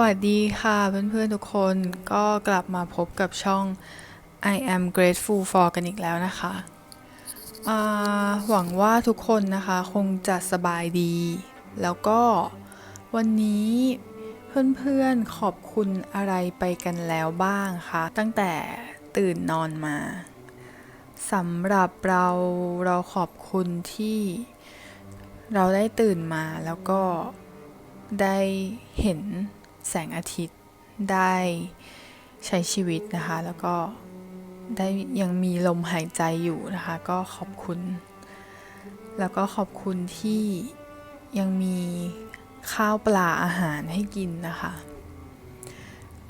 วัสดีค่ะเพื่อนๆทุกคนก็กลับมาพบกับช่อง I am grateful for กันอีกแล้วนะคะอ่าหวังว่าทุกคนนะคะคงจะสบายดี แล้วก็วันนี้เพื่อนๆขอบคุณอะไรไปกันแล้วบ้างคะ ตั้งแต่ตื่นนอนมาสำหรับเราเราขอบคุณที่เราได้ตื่นมาแล้วก็ได้เห็น แสงอาทิตย์ได้ใช้ชีวิตนะคะ แล้วก็ได้ยังมีลมหายใจอยู่นะคะ ก็ขอบคุณ แล้วก็ขอบคุณที่ยังมีข้าวปลาอาหารให้กินนะคะ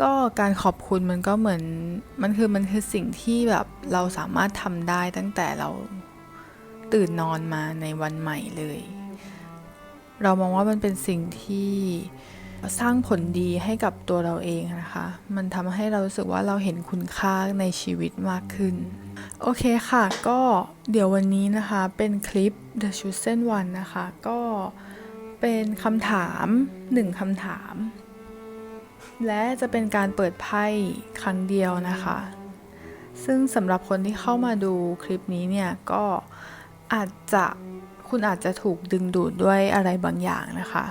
ก็การขอบคุณมันก็เหมือนมันคือมันคือสิ่งที่แบบเราสามารถทำได้ตั้งแต่เราตื่นนอนมาในวันใหม่เลย เรามองว่ามันเป็นสิ่งที่ สร้างผลดีให้กับตัวเราเองนะคะ มันทำให้เรารู้สึกว่าเราเห็นคุณค่าในชีวิตมากขึ้น โอเคค่ะ ก็เดี๋ยววันนี้นะคะ เป็นคลิป The Chosen One นะคะ ก็เป็นคำถามหนึ่งคำถาม และจะเป็นการเปิดไพ่ครั้งเดียวนะคะ ซึ่งสำหรับคนที่เข้ามาดูคลิปนี้เนี่ย ก็อาจจะคุณอาจจะถูกดึงดูดด้วยอะไรบางอย่างนะคะ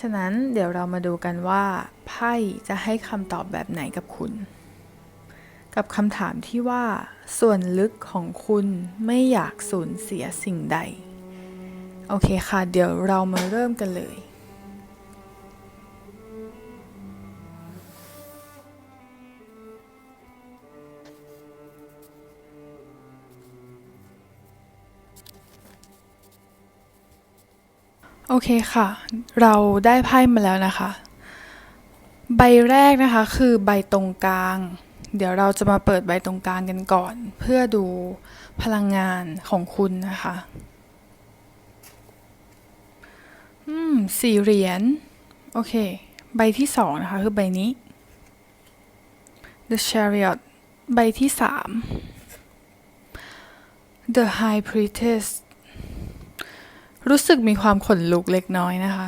ฉะนั้นเดี๋ยวเรามาดูกันว่าไพ่จะให้คำตอบแบบไหนกับคุณ กับคำถามที่ว่า ส่วนลึกของคุณไม่อยากสูญเสียสิ่งใด โอเคค่ะ เดี๋ยวเรามาเริ่มกันเลย โอเคค่ะ เราได้ไพ่มาแล้วนะคะ ใบแรกนะคะคือใบตรงกลาง เดี๋ยวเราจะมาเปิดใบตรงกลางกันก่อน เพื่อดูพลังงานของคุณนะคะ อืม สี่เหรียญ โอเค ใบที่สองนะคะ คือใบนี้ The Chariot ใบที่สาม The High Priestess รู้สึกมีความขนลุกเล็กน้อยนะคะ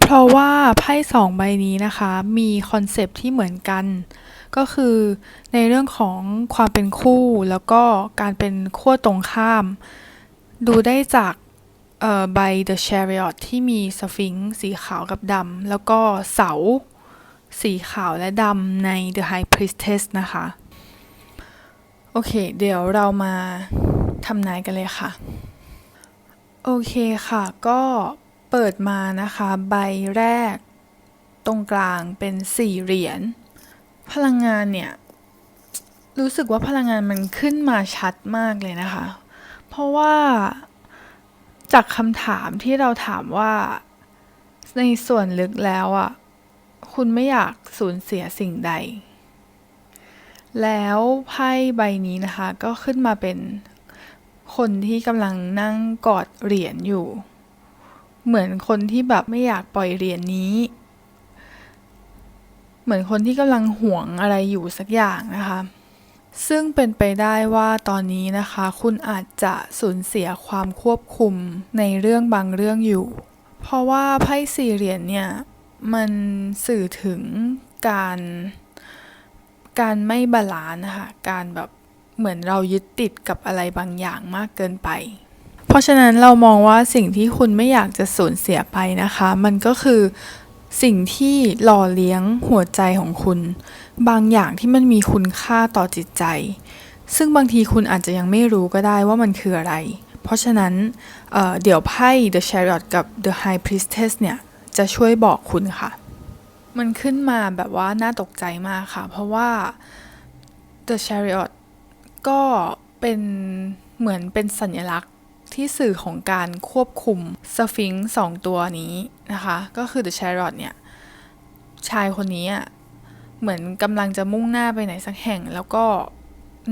เพราะว่าไพ่สองใบนี้นะคะ มีคอนเซปที่เหมือนกัน ก็คือในเรื่องของความเป็นคู่แล้วก็การเป็นขั้วตรงข้าม ดูได้จากใบ The Chariot ที่มีสฟิงค์สีขาวกับดำแล้วก็เสาสีขาวและดำใน The High Priestess นะคะ โอเค เดี๋ยวเรามาทำนายกันเลยค่ะ โอเคค่ะ ก็เปิดมานะคะ ใบแรก ตรงกลางเป็นสี่เหรียญ พลังงานเนี่ย รู้สึกว่าพลังงานมันขึ้นมาชัดมากเลยนะคะ เพราะว่าจากคำถามที่เราถามว่าในส่วนลึกแล้วอะ คุณไม่อยากสูญเสียสิ่งใด แล้วไพ่ใบนี้นะคะ ก็ขึ้นมาเป็น คนที่กำลังนั่งกอดเหรียญอยู่ เหมือนคนที่แบบไม่อยากปล่อยเหรียญนี้ เหมือนคนที่กำลังหวงอะไรอยู่สักอย่างนะคะ ซึ่งเป็นไปได้ว่าตอนนี้นะคะ คุณอาจจะสูญเสียความควบคุมในเรื่องบางเรื่องอยู่ เพราะว่าไพ่สี่เหรียญเนี่ย มันสื่อถึงการการไม่บาลานซ์นะคะการแบบ เหมือนเรายึดติดกับอะไรบางอย่างมากเกินไป เพราะฉะนั้นเรามองว่าสิ่งที่คุณไม่อยากจะสูญเสียไปนะคะ มันก็คือสิ่งที่หล่อเลี้ยงหัวใจของคุณ บางอย่างที่มันมีคุณค่าต่อจิตใจ ซึ่งบางทีคุณอาจจะยังไม่รู้ก็ได้ว่ามันคืออะไร เพราะฉะนั้นเเดี๋ยวไพ่ The Chariot กับ The High Priestess เนี่ย จะช่วยบอกคุณค่ะ มันขึ้นมาแบบว่าน่าตกใจมากค่ะ เพราะว่า The Chariot ก็เป็นเหมือนเป็นสัญลักษณ์ที่สื่อของการควบคุมสฟิงค์สองตัวนี้นะคะ ก็คือ The Chariot เนี่ยชายคนนี้อะเหมือนกำลังจะมุ่งหน้าไปไหนสักแห่ง แล้วก็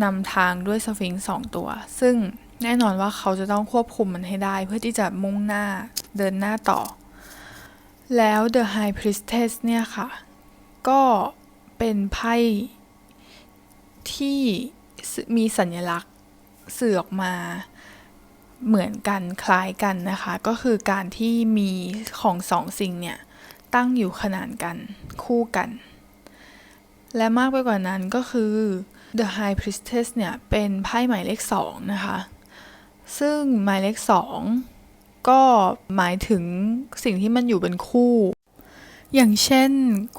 นำทางด้วยสฟิงค์สองตัว ซึ่งแน่นอนว่าเขาจะต้องควบคุมมันให้ได้ เพื่อที่จะมุ่งหน้าเดินหน้าต่อ แล้ว The High Priestess เนี่ยค่ะ ก็เป็นไพ่ที่ มีสัญลักษณ์สื่อออกมาเหมือนกันคล้ายกันนะคะ ก็คือการที่มีของสองสิ่งเนี่ย ตั้งอยู่ขนานกันคู่กัน และมากไปกว่านั้นก็คือ The High Priestess เนี่ย เป็นไพ่หมายเลขสองนะคะ ซึ่งหมายเลขสองก็หมายถึงสิ่งที่มันอยู่เป็นคู่ อย่างเช่น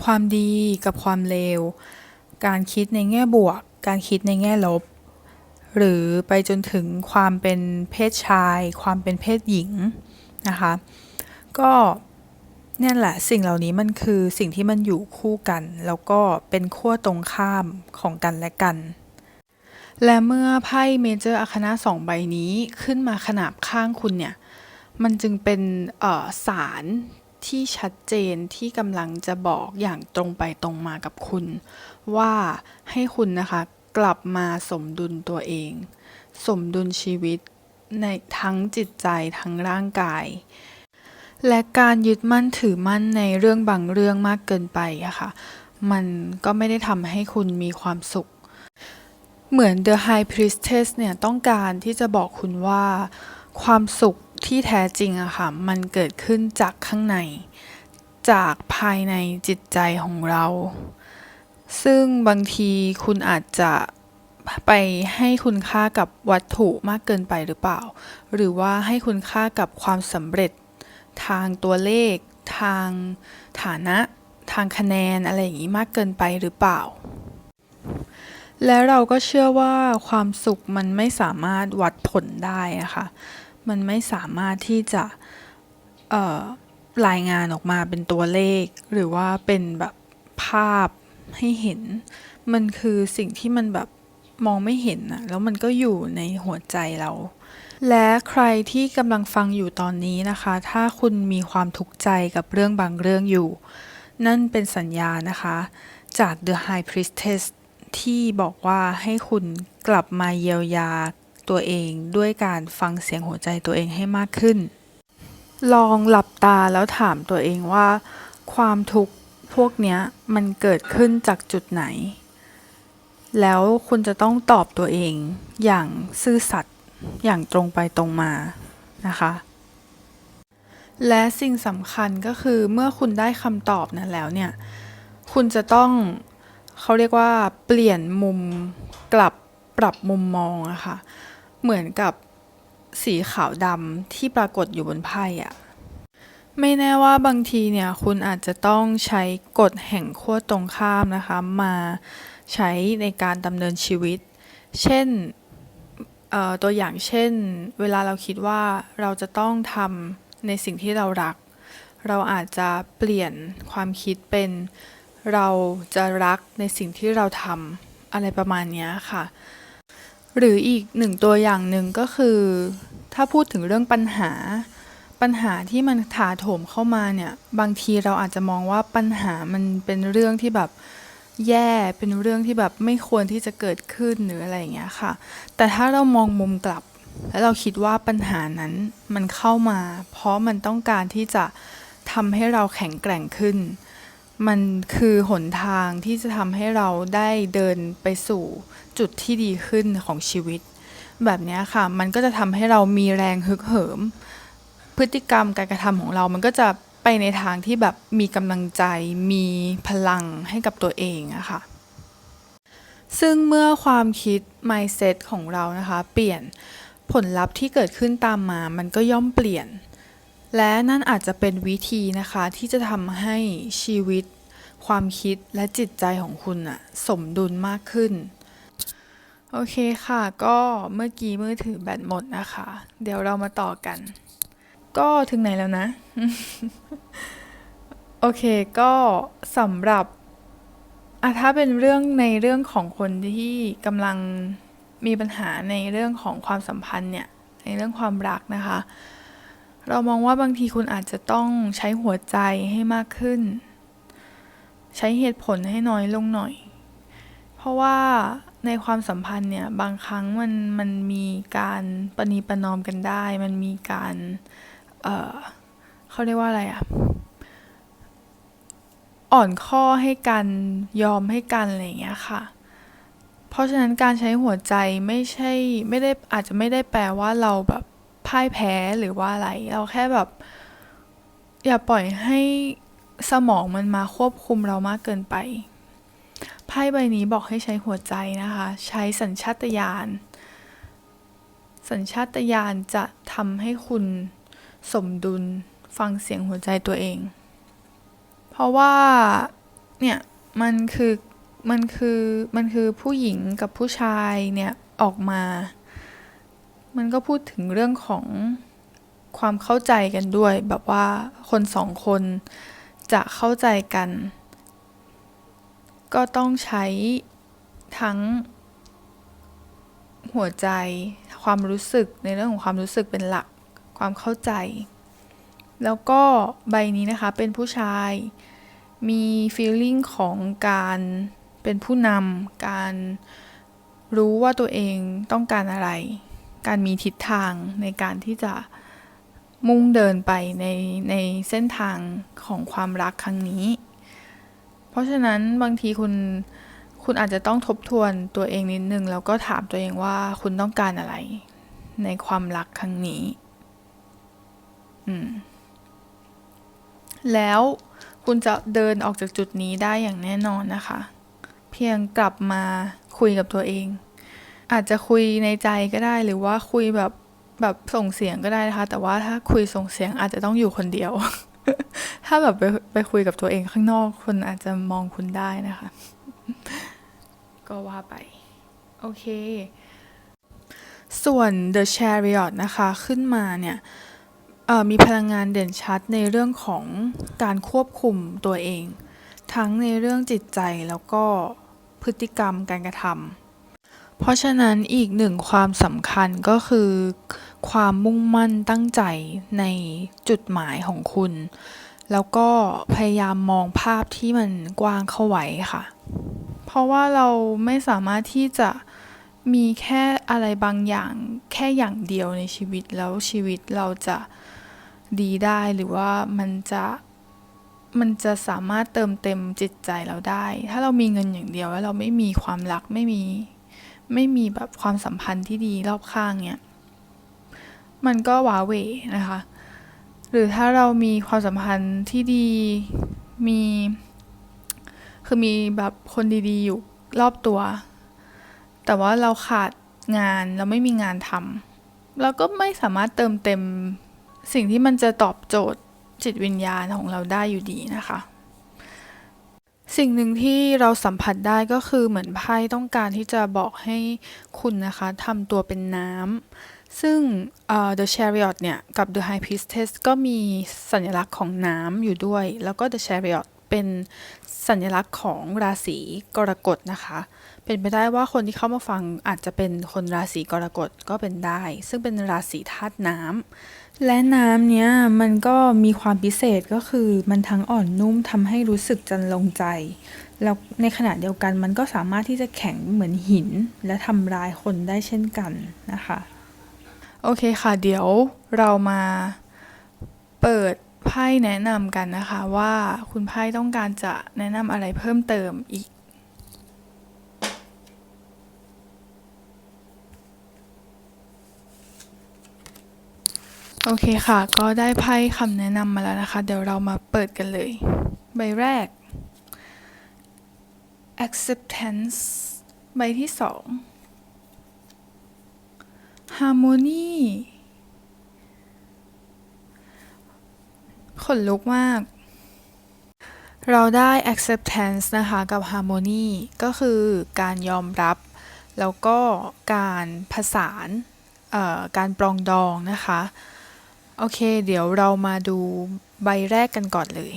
ความดีกับความเลว การคิดในแง่บวก การคิดในแง่ลบ หรือไปจนถึงความเป็นเพศชาย ความเป็นเพศหญิงนะคะ ก็เนี่ยแหละสิ่งเหล่านี้มันคือสิ่งที่มันอยู่คู่กัน แล้วก็เป็นขั้วตรงข้ามของกันและกัน และเมื่อไพ่เมเจอร์อาคานาสองใบนี้ขึ้นมาขนาบข้างคุณเนี่ย มันจึงเป็นสารที่ชัดเจนที่กำลังจะบอกอย่างตรงไปตรงมากับคุณ ว่าให้คุณนะคะกลับมาสมดุลตัวเอง สมดุลชีวิตในทั้งจิตใจทั้งร่างกาย และการยึดมั่นถือมั่นในเรื่องบางเรื่องมากเกินไปอะค่ะ มันก็ไม่ได้ทำให้คุณมีความสุข เหมือน The High Priestess เนี่ยต้องการที่จะบอกคุณว่าความสุขที่แท้จริงอะค่ะ มันเกิดขึ้นจากข้างใน จากภายในจิตใจของเรา ซึ่งบางทีคุณอาจจะไปให้คุณค่ากับวัตถุมากเกินไปหรือเปล่า หรือว่าให้คุณค่ากับความสำเร็จ ทางตัวเลข ทางฐานะ ทางคะแนนอะไรอย่างนี้มากเกินไปหรือเปล่า และเราก็เชื่อว่าความสุขมันไม่สามารถวัดผลได้อะคะมันไม่สามารถที่จะรายงานออกมาเป็นตัวเลข หรือว่าเป็นแบบภาพ ให้เห็น มันคือสิ่งที่มันแบบมองไม่เห็นนะแล้วมันก็อยู่ในหัวใจเรา และใครที่กำลังฟังอยู่ตอนนี้นะคะ ถ้าคุณมีความทุกข์ใจกับเรื่องบางเรื่องอยู่ นั่นเป็นสัญญานะคะ จาก The High Priestess ที่บอกว่าให้คุณกลับมาเยียวยาตัวเองด้วยการฟังเสียงหัวใจตัวเองให้มากขึ้น ลองหลับตาแล้วถามตัวเองว่า ความทุกข์ พวกเนี้ยมันเกิดขึ้นจากจุดไหน แล้วคุณจะต้องตอบตัวเองอย่างซื่อสัตย์อย่างตรงไปตรงมานะคะ และสิ่งสำคัญก็คือเมื่อคุณได้คำตอบนั้นแล้วเนี่ย คุณจะต้องเขาเรียกว่าเปลี่ยนมุมกลับปรับมุมมองอะค่ะ เหมือนกับสีขาวดำที่ปรากฏอยู่บนไพ่อะ ไม่แน่ว่าบางทีเนี่ยคุณอาจจะต้องใช้กฎแห่งขั้วตรงข้ามนะคะ มาใช้ในการดำเนินชีวิต เช่นตัวอย่างเช่น เวลาเราคิดว่าเราจะต้องทำในสิ่งที่เรารัก เราอาจจะเปลี่ยนความคิดเป็น เราจะรักในสิ่งที่เราทำอะไรประมาณนี้ค่ะ หรืออีกหนึ่งตัวอย่างหนึ่งก็คือ ถ้าพูดถึงเรื่องปัญหา ปัญหาที่มันถาโถมเข้ามาเนี่ยบางทีเราอาจจะมองว่าปัญหามันเป็นเรื่องที่แบบแย่เป็นเรื่องที่แบบไม่ควรที่จะเกิดขึ้นหรืออะไรอย่างเงี้ยค่ะ แต่ถ้าเรามองมุมกลับ แล้วเราคิดว่าปัญหานั้นมันเข้ามา เพราะมันต้องการที่จะทำให้เราแข็งแกร่งขึ้น มันคือหนทางที่จะทำให้เราได้เดินไปสู่จุดที่ดีขึ้นของชีวิต แบบเนี้ยค่ะ มันก็จะทำให้เรามีแรงฮึกเหิม พฤติกรรมการกระทำของเรา มันก็จะไปในทางที่แบบมีกำลังใจ มีพลังให้กับตัวเองอะค่ะซึ่งเมื่อความคิด mindset ของเรานะคะ เปลี่ยนผลลัพธ์ที่เกิดขึ้นตามมา มันก็ย่อมเปลี่ยน และนั่นอาจจะเป็นวิธีนะคะ ที่จะทำให้ชีวิต ความคิดและจิตใจของคุณอะสมดุลมากขึ้น โอเคค่ะ ก็เมื่อกี้มือถือแบตหมดนะคะ เดี๋ยวเรามาต่อกัน ก็ถึงไหนแล้วนะ โอเคก็สำหรับอะถ้าเป็นเรื่องในเรื่องของคนที่กำลังมีปัญหาในเรื่องของความสัมพันธ์เนี่ย ในเรื่องความรักนะคะ เรามองว่าบางทีคุณอาจจะต้องใช้หัวใจให้มากขึ้น ใช้เหตุผลให้น้อยลงหน่อย เพราะว่าในความสัมพันธ์เนี่ย บางครั้งมันมันมีการประนีประนอมกันได้ มันมีการเอ่อเขาเรียกว่าอะไรอะอ่อนข้อให้กันยอมให้กันอะไรอย่างเงี้ยค่ะ เพราะฉะนั้นการใช้หัวใจไม่ใช่ไม่ได้อาจจะไม่ได้แปลว่าเราแบบพ่ายแพ้หรือว่าอะไร เราแค่แบบ อย่าปล่อยให้สมองมันมาควบคุมเรามากเกินไป ไพ่ใบนี้บอกให้ใช้หัวใจนะคะ ใช้สัญชาตญาณ สัญชาตญาณจะทำให้คุณ สมดุลฟังเสียงหัวใจตัวเอง เพราะว่า เนี่ย มันคือ มันคือ มันคือผู้หญิงกับผู้ชายเนี่ยออกมา มันก็พูดถึงเรื่องของความเข้าใจกันด้วย แบบว่าคนสองคนจะเข้าใจกัน ก็ต้องใช้ทั้งหัวใจความรู้สึกในเรื่องของความรู้สึกเป็นหลัก ความเข้าใจ แล้วก็ใบนี้นะคะเป็นผู้ชาย มี feeling ของการเป็นผู้นำการรู้ว่าตัวเองต้องการอะไร การมีทิศทางในการที่จะมุ่งเดินไปในในเส้นทางของความรักครั้งนี้ เพราะฉะนั้นบางทีคุณคุณอาจจะต้องทบทวนตัวเองนิดนึง แล้วก็ถามตัวเองว่าคุณต้องการอะไร ในความรักครั้งนี้ แล้วคุณจะเดินออกจากจุดนี้ได้อย่างแน่นอนนะคะ เพียงกลับมาคุยกับตัวเอง อาจจะคุยในใจก็ได้หรือว่าคุยแบบแบบส่งเสียงก็ได้นะคะ แต่ว่าถ้าคุยส่งเสียงอาจจะต้องอยู่คนเดียว ถ้าแบบไปไปคุยกับตัวเองข้างนอกคนอาจจะมองคุณได้นะคะ ก็ว่าไป โอเค ส่วน The Chariot นะคะ ขึ้นมาเนี่ย มีพลังงานเด่นชัดในเรื่องของการควบคุมตัวเอง ทั้งในเรื่องจิตใจแล้วก็พฤติกรรมการกระทำเพราะฉะนั้นอีกหนึ่งความสำคัญก็คือ ความมุ่งมั่นตั้งใจในจุดหมายของคุณ แล้วก็พยายามมองภาพที่มันกว้างเข้าไว้ค่ะ เพราะว่าเราไม่สามารถที่จะมีแค่อะไรบางอย่างแค่อย่างเดียวในชีวิตแล้วชีวิตเราจะ ดีได้หรือว่ามันจะมันจะสามารถเติมเต็มจิตใจเราได้ ถ้าเรามีเงินอย่างเดียวแล้วเราไม่มีความรักไม่มีไม่มีแบบความสัมพันธ์ที่ดีรอบข้างเนี่ยมันก็ว้าเหวนะคะ หรือถ้าเรามีความสัมพันธ์ที่ดีมี คือมีแบบคนดีๆอยู่รอบตัว แต่ว่าเราขาดงานเราไม่มีงานทำเราก็ไม่สามารถเติมเต็ม สิ่งที่มันจะตอบโจทย์จิตวิญญาณของเราได้อยู่ดีนะคะ สิ่งหนึ่งที่เราสัมผัสได้ก็คือเหมือนไพ่ต้องการที่จะบอกให้คุณนะคะทำตัวเป็นน้ำซึ่งเอ่อ The Chariot เนี่ย กับ The High Priestess ก็มีสัญลักษณ์ของน้ำอยู่ด้วย แล้วก็ The Chariot เป็นสัญลักษณ์ของราศีกรกฎนะคะ เป็นไปได้ว่าคนที่เข้ามาฟังอาจจะเป็นคนราศีกรกฎก็เป็นได้ ซึ่งเป็นราศีธาตุน้ำ และน้ำเนี้ยมันก็มีความพิเศษก็คือมันทั้งอ่อนนุ่มทำให้รู้สึกจันลงใจ แล้วในขณะเดียวกันมันก็สามารถที่จะแข็งเหมือนหิน และทำร้ายคนได้เช่นกันนะคะ โอเคค่ะเดี๋ยวเรามาเปิดไพ่แนะนำกันนะคะว่าคุณไพ่ต้องการจะแนะนำอะไรเพิ่มเติมอีก โอเคค่ะ ก็ได้ไพ่คำแนะนำมาแล้วนะคะ เดี๋ยวเรามาเปิดกันเลย ใบแรก acceptance ใบที่สอง harmony ขนลุกมาก เราได้ acceptance นะคะ กับ harmony ก็คือการยอมรับ แล้วก็การผสานการปรองดองนะคะ โอเค เดี๋ยวเรามาดูใบแรกกันก่อนเลย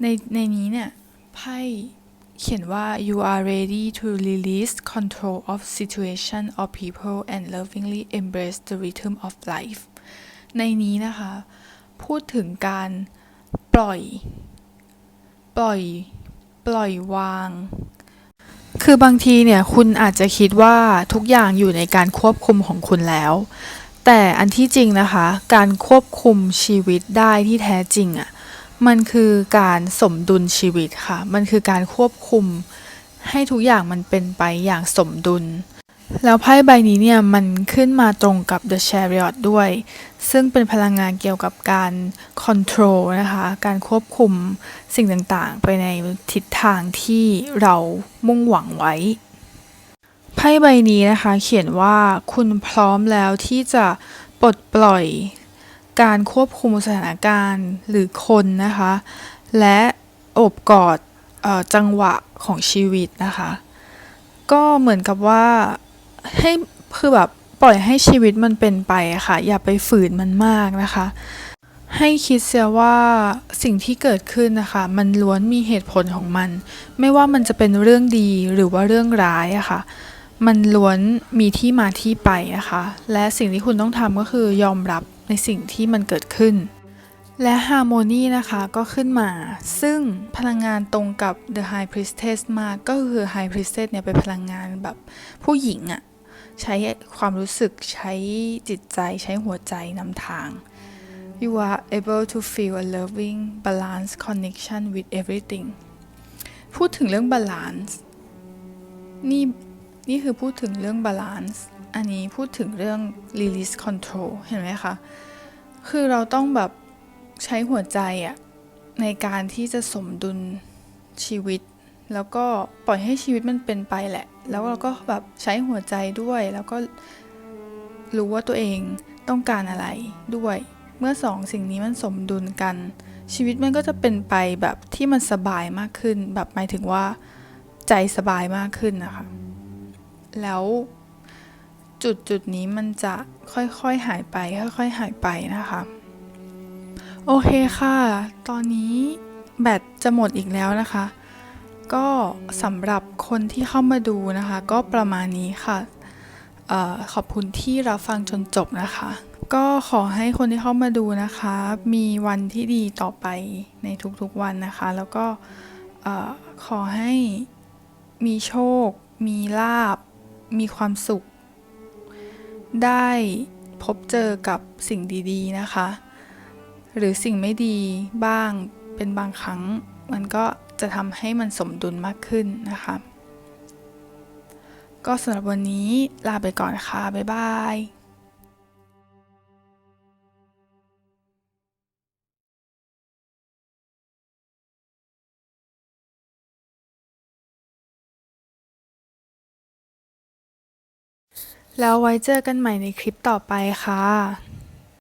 ในในนี้เนี่ยไพ่เขียนว่า you are ready to release control of situation or people and lovingly embrace the rhythm of life ในนี้นะคะ พูดถึงการปล่อย ปล่อย ปล่อยวาง คือบางทีเนี่ย คุณอาจจะคิดว่าทุกอย่างอยู่ในการควบคุมของคุณแล้ว แต่อันที่จริงนะคะ การควบคุมชีวิตได้ที่แท้จริงอะ่ะมันคือการสมดุลชีวิตค่ะ มันคือการควบคุมให้ทุกอย่างมันเป็นไปอย่างสมดุล แล้วไพ่ใบนี้เนี่ยมันขึ้นมาตรงกับ The Chariot ด้วย ซึ่งเป็นพลังงานเกี่ยวกับการ control นะคะ การควบคุมสิ่งต่างๆ ไปในทิศทางที่เรามุ่งหวังไว้ ไพ่ใบนี้นะคะเขียนว่าคุณพร้อมแล้วที่จะปลดปล่อยการควบคุมสถานการณ์หรือคนนะคะ และอบกอดออจังหวะของชีวิตนะคะ ก็เหมือนกับว่าให้คือแบบปล่อยให้ชีวิตมันเป็นไปะค่ะ อย่าไปฝืนมันมากนะคะ ให้คิดเสียว่าสิ่งที่เกิดขึ้นนะคะ มันล้วนมีเหตุผลของมัน ไม่ว่ามันจะเป็นเรื่องดีหรือว่าเรื่องร้ายอะค่ะ มันล้วนมีที่มาที่ไปนะคะ และสิ่งที่คุณต้องทำก็คือยอมรับในสิ่งที่มันเกิดขึ้น และฮาร์โมนีนะคะก็ขึ้นมา ซึ่งพลังงานตรงกับ The High Priestess มากก็คือ High Priestess เนี่ยเป็นพลังงานแบบผู้หญิงอะใช้ความรู้สึกใช้จิตใจใช้หัวใจนำทาง You are able to feel a loving balance connection with everything พูดถึงเรื่อง balance นี่ นี่คือพูดถึงเรื่อง balance อันนี้พูดถึงเรื่อง release control เห็นไหมคะ คือเราต้องแบบใช้หัวใจอะในการที่จะสมดุลชีวิต แล้วก็ปล่อยให้ชีวิตมันเป็นไปแหละ แล้วเราก็แบบใช้หัวใจด้วย แล้วก็รู้ว่าตัวเองต้องการอะไรด้วย เมื่อสองสิ่งนี้มันสมดุลกัน ชีวิตมันก็จะเป็นไปแบบที่มันสบายมากขึ้น แบบหมายถึงว่าใจสบายมากขึ้นนะคะ แล้วจุดจุดนี้มันจะค่อยๆหายไป ค่อยๆหายไปนะคะ โอเคค่ะ ตอนนี้แบตจะหมดอีกแล้วนะคะ ก็สำหรับคนที่เข้ามาดูนะคะ ก็ประมาณนี้ค่ะออขอบคุณที่รับฟังจนจบนะคะ ก็ขอให้คนที่เข้ามาดูนะคะ มีวันที่ดีต่อไปในทุกๆวันนะคะ แล้วก็ขอให้มีโชค มีลาบ มีความสุข ได้พบเจอกับสิ่งดีๆนะคะ หรือสิ่งไม่ดีบ้างเป็นบางครั้ง มันก็จะทำให้มันสมดุลมากขึ้นนะคะ ก็สำหรับวันนี้ลาไปก่อนค่ะ บ๊ายบาย แล้วไว้เจอกันใหม่ในคลิปต่อไปค่ะ